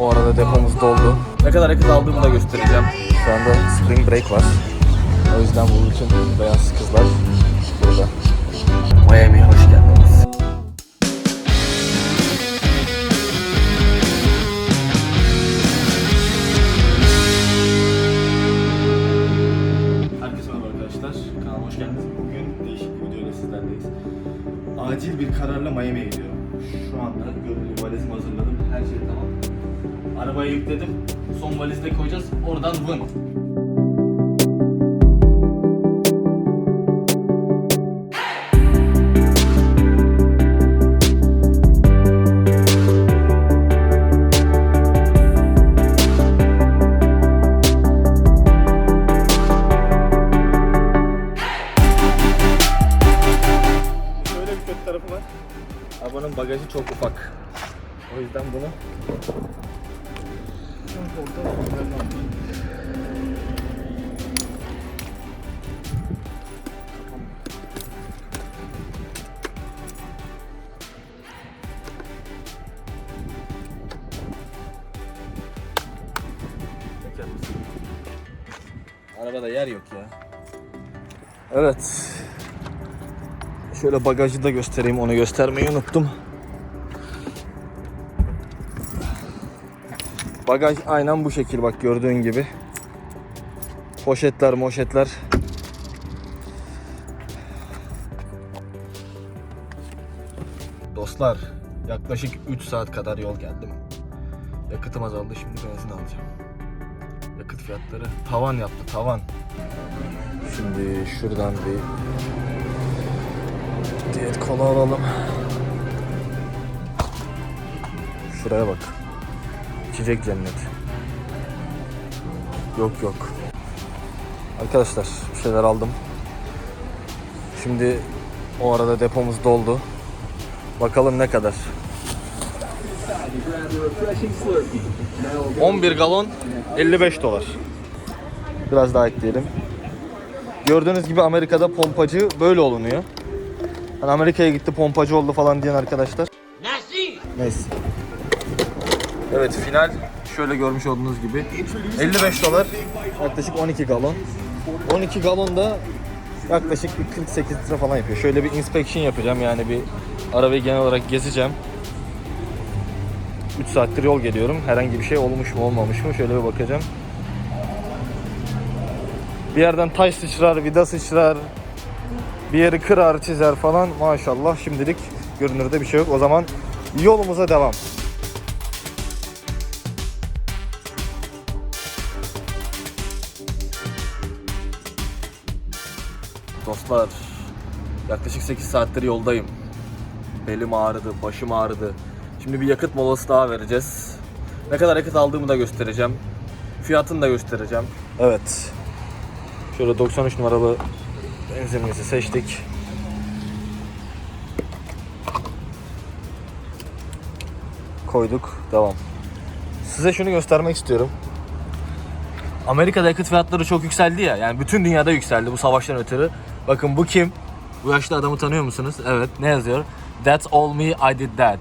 O arada depomuz doldu. Ne kadar yakıt aldığımı da göstereceğim. Şu anda spring break var. O yüzden bu bütün beyaz kızlar burada. Miami'ye hoş geldiniz. Herkese merhaba arkadaşlar. Kanalıma hoş geldiniz. Bugün değişik bir videoyla sizlerleyiz. Acil bir kararla Miami'ye gidiyorum. Şu anda gibi valizimi hazırladım. Her şey tamam. Arabaya yükledim. Son valizi de koyacağız. Oradan vın. Şöyle bir kötü tarafı var. Arabanın bagajı çok ufak. O yüzden bunu Arabada yer yok ya. Evet. Şöyle bagajı da göstereyim. Onu göstermeyi unuttum. Bagaj aynen bu şekil bak gördüğün gibi. Poşetler, moşetler. Dostlar, yaklaşık 3 saat kadar yol geldim. Yakıtım azaldı, şimdi benzin alacağım. Yakıt fiyatları tavan yaptı, tavan. Şimdi şuradan bir diyet kola alalım. Şuraya bak. İçecek cennet. Yok yok. Arkadaşlar bir şeyler aldım. Şimdi o arada depomuz doldu. Bakalım ne kadar. 11 galon 55 dolar. Biraz daha ekleyelim. Gördüğünüz gibi Amerika'da pompacı böyle olunuyor. Hani Amerika'ya gitti pompacı oldu falan diyen arkadaşlar. Neyse. Evet final şöyle görmüş olduğunuz gibi 55 dolar yaklaşık 12 galon. 12 galon da yaklaşık bir 48 litre falan yapıyor. Şöyle bir inspection yapacağım yani bir arabayı genel olarak gezeceğim. 3 saattir yol geliyorum. Herhangi bir şey olmuş mu olmamış mı şöyle bir bakacağım. Bir yerden taş sıçrar, vida sıçrar, bir yeri kırar, çizer falan maşallah şimdilik görünürde bir şey yok. O zaman yolumuza devam. Dostlar yaklaşık 8 saattir yoldayım. Belim ağrıdı, başım ağrıdı. Şimdi bir yakıt molası daha vereceğiz. Ne kadar yakıt aldığımı da göstereceğim. Fiyatını da göstereceğim. Evet. Şöyle 93 numaralı benzinimizi seçtik. Koyduk. Devam. Size şunu göstermek istiyorum. Amerika'da yakıt fiyatları çok yükseldi ya. Yani bütün dünyada yükseldi bu savaştan ötürü. Bakın bu kim? Bu yaşlı adamı tanıyor musunuz? Evet. Ne yazıyor? That's all me, I did that.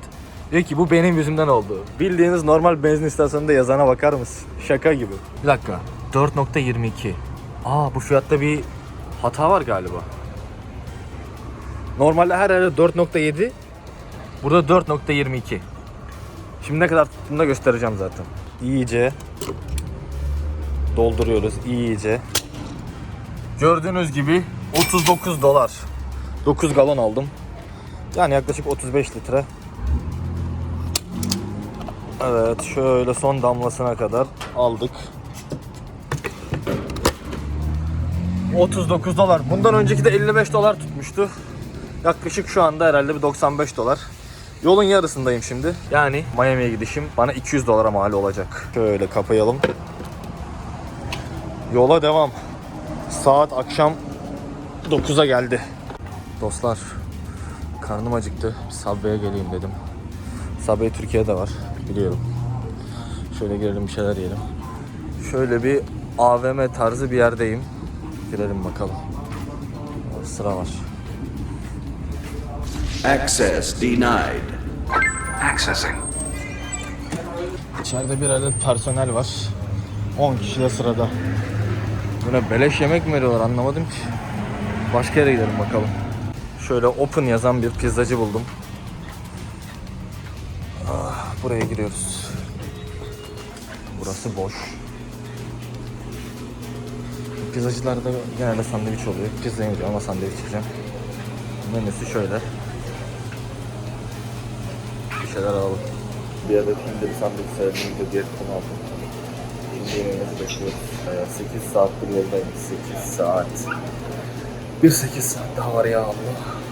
Diyor ki bu benim yüzümden oldu. Bildiğiniz normal benzin istasyonunda yazana bakar mısın? Şaka gibi. Bir dakika. 4.22. Aa bu fiyatta bir hata var galiba. Normalde her yerde 4.7. Burada 4.22. Şimdi ne kadar tuttuğunu da göstereceğim zaten. İyice dolduruyoruz iyice. Gördüğünüz gibi 39 dolar. 9 galon aldım. Yani yaklaşık 35 litre. Evet şöyle son damlasına kadar aldık. 39 dolar. Bundan önceki de 55 dolar tutmuştu. Yaklaşık şu anda herhalde bir 95 dolar. Yolun yarısındayım şimdi. Yani Miami'ye gidişim bana 200 dolara mal olacak. Şöyle kapayalım. Yola devam. Saat akşam 9'a geldi. Dostlar, karnım acıktı. Subway'e geleyim dedim. Subway Türkiye'de var, biliyorum. Şöyle girelim bir şeyler yiyelim. Şöyle bir AVM tarzı bir yerdeyim. Girelim bakalım. Sıra var. Access denied. Accessing. İçeride bir adet personel var. 10 kişi de sırada. Buna beleş yemek mi veriyorlar anlamadım ki. Başka yere gidelim bakalım. Şöyle open yazan bir pizzacı buldum. Ah, buraya giriyoruz. Burası boş. Pizzacılarda genelde sandviç oluyor. Pizza yemeyeceğim ama sandviç yiyeceğim. Menüsü şöyle. Bir şeyler alalım. Bir adet hindi bir sandviç söyledim de diğer konu aldım. Hindi yemeğimizi bekliyoruz. Ee, 8 saattir yoldayım. 8 saat. Bir 8 saat daha var ya Allah.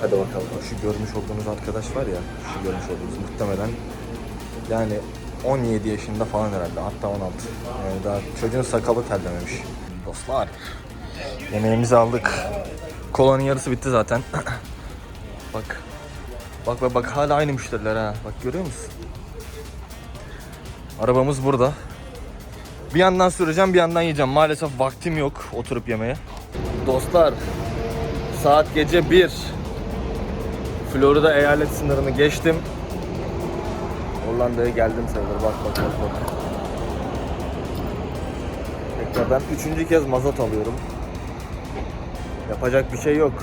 Hadi bakalım. Şu görmüş olduğunuz arkadaş var ya. Şu görmüş olduğunuz muhtemelen yani 17 yaşında falan herhalde. Hatta 16. Yani daha çocuğun sakalı terlememiş. Dostlar. Yemeğimizi aldık. Kolanın yarısı bitti zaten. bak. Bak bak bak hala aynı müşteriler ha. Bak görüyor musun? Arabamız burada. Bir yandan süreceğim bir yandan yiyeceğim. Maalesef vaktim yok oturup yemeye. Dostlar saat gece 1. Florida eyalet sınırını geçtim. Hollanda'ya geldim sayılır. Bak bak bak bak. Tekrardan üçüncü kez mazot alıyorum. Yapacak bir şey yok.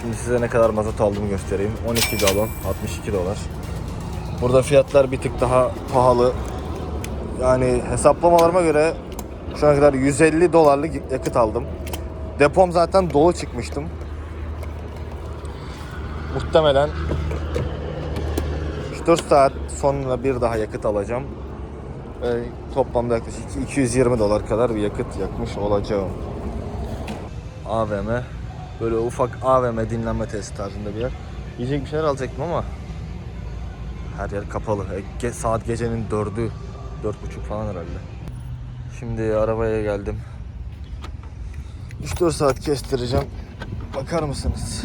Şimdi size ne kadar mazot aldığımı göstereyim. 12 galon, 62 dolar. Burada fiyatlar bir tık daha pahalı. Yani hesaplamalarıma göre şu ana kadar 150 dolarlık yakıt aldım. Depom zaten dolu çıkmıştım. Muhtemelen 3-4 saat sonra bir daha yakıt alacağım. Ve toplamda yaklaşık 220 dolar kadar bir yakıt yakmış olacağım. AVM. Böyle ufak AVM dinlenme tesisi tarzında bir yer. Yiyecek bir şeyler alacaktım ama her yer kapalı. E, saat gecenin dördü, dört buçuk falan herhalde. Şimdi arabaya geldim. 3-4 saat kestireceğim. Bakar mısınız?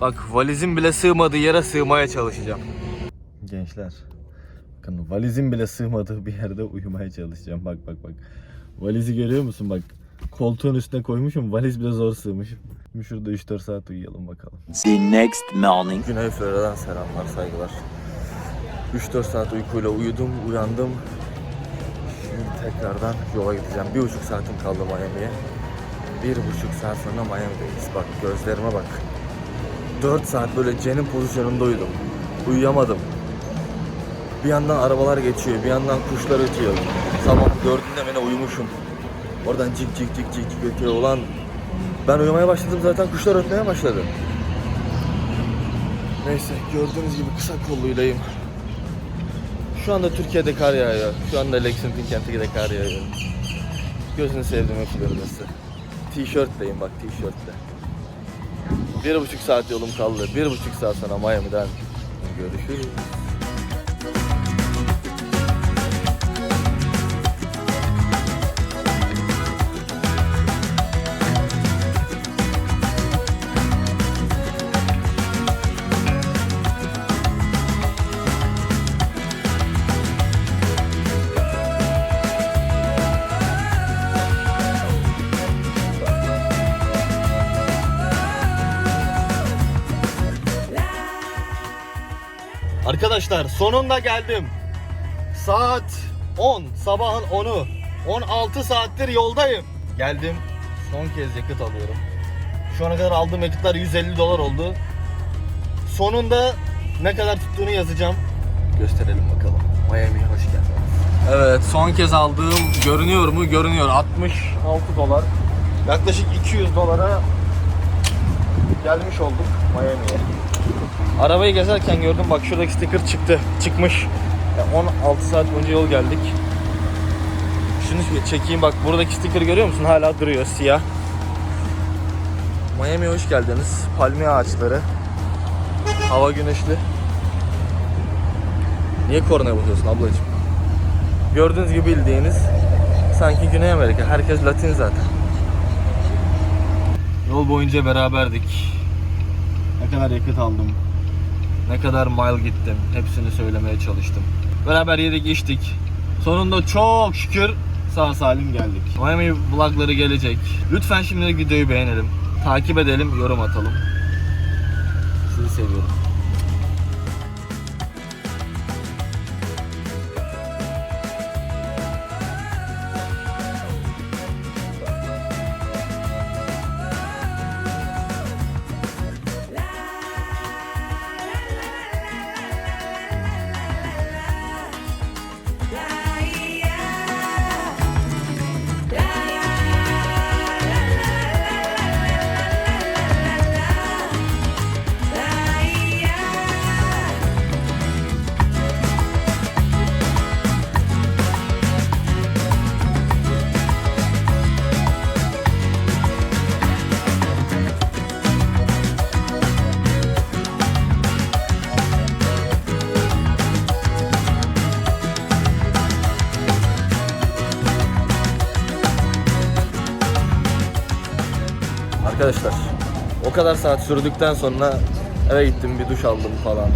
Bak valizim bile sığmadığı yere sığmaya çalışacağım. Gençler. Bakın valizim bile sığmadığı bir yerde uyumaya çalışacağım. Bak bak bak. Valizi görüyor musun bak. Koltuğun üstüne koymuşum. Valiz bile zor sığmış. Şimdi şurada 3-4 saat uyuyalım bakalım. The next morning. Güney Florida'dan selamlar, saygılar. 3-4 saat uykuyla uyudum, uyandım. Şimdi tekrardan yola gideceğim. Bir buçuk saatim kaldı Miami'ye. Bir buçuk saat sonra Miami'deyiz. Bak gözlerime bak. 4 saat böyle cenin pozisyonunda uyudum. Uyuyamadım. Bir yandan arabalar geçiyor, bir yandan kuşlar ötüyor. Sabah dördünde beni uyumuşum. Oradan cik cik cik cik cik ötüyor. Ulan ben uyumaya başladım zaten kuşlar ötmeye başladı. Neyse gördüğünüz gibi kısa kolluylayım. Şu anda Türkiye'de kar yağıyor. Şu anda Lexington kentinde kar yağıyor. Gözünü sevdiğim Florida'sı. Tişörtleyim bak tişörtle. Bir buçuk saat yolum kaldı. Bir buçuk saat sonra Miami'den görüşürüz. Arkadaşlar sonunda geldim. Saat 10. Sabahın 10'u. 16 saattir yoldayım. Geldim. Son kez yakıt alıyorum. Şu ana kadar aldığım yakıtlar 150 dolar oldu. Sonunda ne kadar tuttuğunu yazacağım. Gösterelim bakalım. Miami'ye hoş geldiniz. Evet son kez aldığım görünüyor mu? Görünüyor. 66 dolar. Yaklaşık 200 dolara gelmiş olduk Miami'ye. Arabayı gezerken gördüm bak şuradaki sticker çıktı. Çıkmış. Ya 16 saat boyunca yol geldik. Şunu çekeyim bak buradaki sticker görüyor musun? Hala duruyor siyah. Miami'ye hoş geldiniz. Palmiye ağaçları. Hava güneşli. Niye kornaya basıyorsun ablacığım? Gördüğünüz gibi bildiğiniz sanki Güney Amerika. Herkes Latin zaten. Yol boyunca beraberdik. Ne kadar yakıt aldım. Ne kadar mile gittim. Hepsini söylemeye çalıştım. Beraber yedik içtik. Sonunda çok şükür sağ salim geldik. Miami vlogları gelecek. Lütfen şimdi videoyu beğenelim. Takip edelim, yorum atalım. Sizi seviyorum. Arkadaşlar o kadar saat sürdükten sonra eve gittim bir duş aldım falan.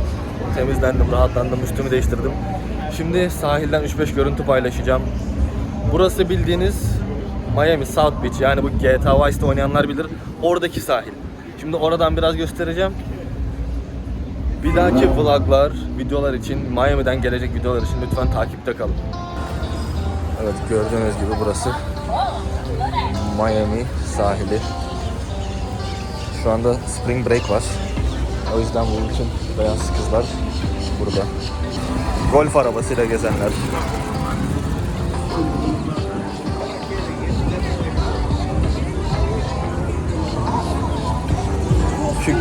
Temizlendim, rahatlandım, üstümü değiştirdim. Şimdi sahilden 3-5 görüntü paylaşacağım. Burası bildiğiniz Miami South Beach yani bu GTA Vice'de oynayanlar bilir. Oradaki sahil. Şimdi oradan biraz göstereceğim. Bir dahaki vloglar, videolar için, Miami'den gelecek videolar için lütfen takipte kalın. Evet gördüğünüz gibi burası Miami sahili. Şu anda spring break var. O yüzden bu bütün beyaz kızlar burada. Golf arabasıyla gezenler. Şu,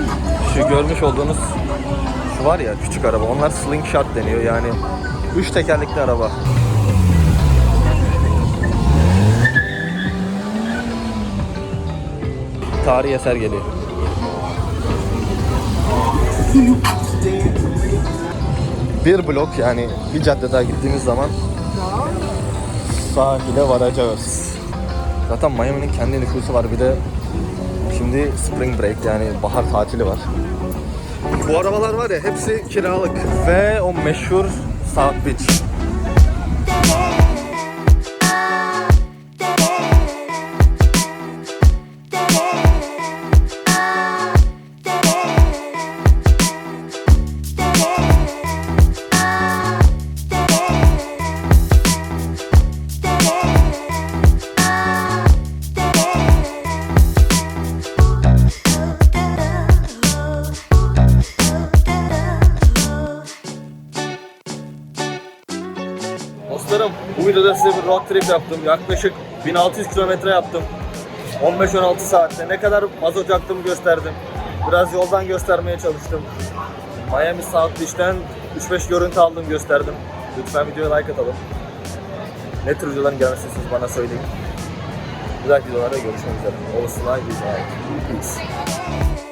şu görmüş olduğunuz şu var ya küçük araba onlar slingshot deniyor yani üç tekerlekli araba. Tarihi eser geliyor. Bir blok yani bir cadde daha gittiğimiz zaman sahile varacağız. Zaten Miami'nin kendi nüfusu var bir de şimdi spring break yani bahar tatili var. Bu arabalar var ya hepsi kiralık ve o meşhur South Beach. Trip yaptım. Yaklaşık 1600 kilometre yaptım. 15-16 saatte. Ne kadar mazot yaktığımı gösterdim. Biraz yoldan göstermeye çalıştım. Miami South Beach'ten 3-5 görüntü aldım gösterdim. Lütfen videoya like atalım. Ne tür videoların gelmesini siz bana söyleyin. Bir dahaki videolarda görüşmek üzere. Olasılığa güzel. Peace.